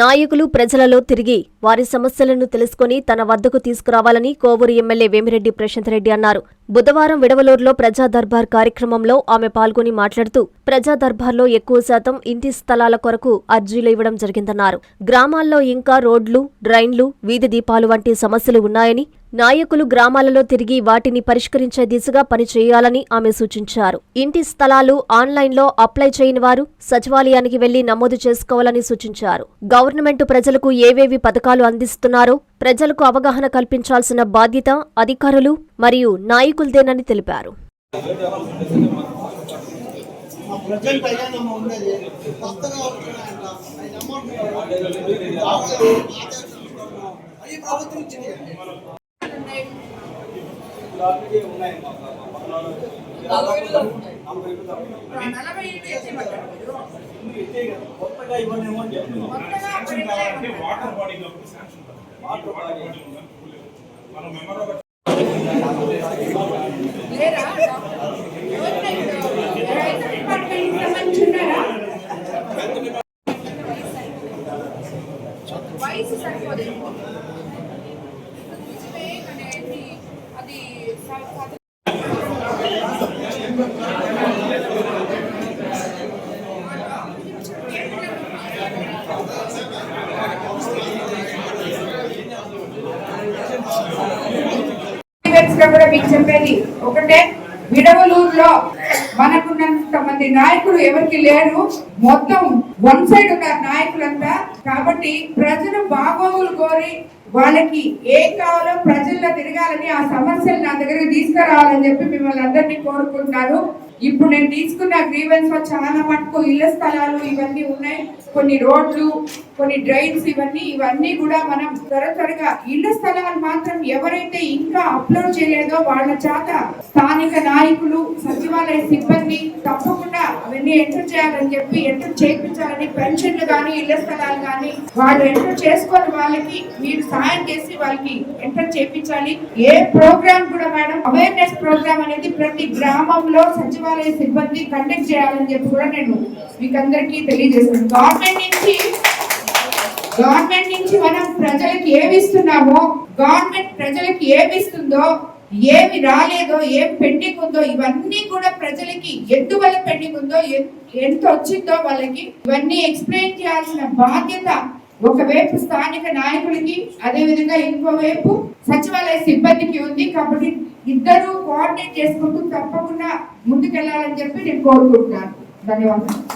నాయకులు ప్రజలలో తిరిగి వారి సమస్యలను తెలుసుకుని తన వద్దకు తీసుకురావాలని కోవూరు ఎమ్మెల్యే వేమిరెడ్డి ప్రశాంత్ రెడ్డి అన్నారు. బుధవారం విడవలూరులో ప్రజా దర్బార్ కార్యక్రమంలో ఆమె పాల్గొని మాట్లాడుతూ ప్రజా దర్బార్లో ఎక్కువ శాతం ఇంటి స్థలాల కొరకు అర్జీలు ఇవ్వడం జరిగిందన్నారు. గ్రామాల్లో ఇంకా రోడ్లు డ్రైన్లు వీధి దీపాలు వంటి సమస్యలు ఉన్నాయని నాయకులు గ్రామాలలో తిరిగి వాటిని పరిష్కరించే దిశగా పనిచేయాలని ఆమె సూచించారు. ఇంటి స్థలాలు ఆన్లైన్లో అప్లై చేయని వారు సచివాలయానికి వెళ్ళి నమోదు చేసుకోవాలని సూచించారు. గవర్నమెంట్ ప్రజలకు ఏవేవి పథకాలు అందిస్తున్నారో ప్రజలకు అవగాహన కల్పించాల్సిన బాధ్యత అధికారులు మరియు నాయకులదేనని తెలిపారు. ప్రభుత్వం ఇచ్చింది. ఏళ్ళు ఎత్తిమంటారు మీరు. కొత్తగా అంటే వాటర్ బాడీ. Water body. మనం కూడా మీకు చెప్పేది ఒకటే విడవలూరులో మనకున్నంత మంది నాయకులు ఎవరికి లేరు మొత్తం వన్ సైడ్ ఉన్నారు నాయకులంతా. కాబట్టి ప్రజలు బాగోగులు కోరి వాళ్ళకి ఏం కావాలో ప్రజల్లో తిరగాలని ఆ సమస్యలు నా దగ్గరకు తీసుకురావాలని చెప్పి మిమ్మల్ని అందరినీ కోరుకుంటున్నాను. ఇప్పుడు నేను తీసుకున్న గ్రీవెన్స్లో చాలా మటుకు ఇళ్ళ స్థలాలు ఇవన్నీ ఉన్నాయి. కొన్ని రోడ్లు కొన్ని డ్రైన్స్ ఇవన్నీ ఇవన్నీ కూడా మనం త్వర త్వరగా ఇళ్ళ స్థలాలు మాత్రం ఎవరైతే ఇంకా అప్లోడ్ చేయలేదో వాళ్ళ చేత స్థానిక నాయకులు సచివాలయ సిబ్బంది తప్పకుండా అవన్నీ ఎంటర్ చేయాలని చెప్పి ఎంటర్ చేయించాలని పెన్షన్లు కానీ ఇళ్ళ స్థలాలు కానీ వాళ్ళు ఎంటర్ చేసుకొని వాళ్ళకి మీరు సాయం చేసి వాళ్ళకి ఎంటర్ చేయించాలి. ఏ ప్రోగ్రామ్ కూడా మేడం అవేర్నెస్ ప్రోగ్రామ్ అనేది ప్రతి గ్రామంలో సచివాలయ సిబ్బంది కండక్ట్ చేయాలని చెప్పి కూడా నేను మీకు అందరికీ తెలియజేస్తున్నాను. గవర్నమెంట్ నుంచి గవర్నమెంట్ నుంచి మనం ప్రజలకు ఏమిస్తున్నామో గవర్నమెంట్ ప్రజలకు ఏమి ఇస్తుందో ఏమి రాలేదో ఏం పెండింగ్ ఉందో ఇవన్నీ కూడా ప్రజలకి ఎందువల్ల పెండింగ్ ఉందో ఎంత వచ్చిందో వాళ్ళకి ఇవన్నీ ఎక్స్ప్లెయిన్ చేయాల్సిన బాధ్యత ఒకవైపు స్థానిక నాయకులకి అదే విధంగా ఇంకోవైపు సచివాలయ సిబ్బందికి ఉంది కాబట్టి ఇద్దరు కోఆర్డినేట్ చేసుకుంటూ తప్పకుండా ముందుకెళ్ళాలని చెప్పి నేను కోరుకుంటున్నాను. ధన్యవాదాలు.